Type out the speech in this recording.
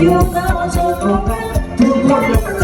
อยู่กับเธอคงรักทุ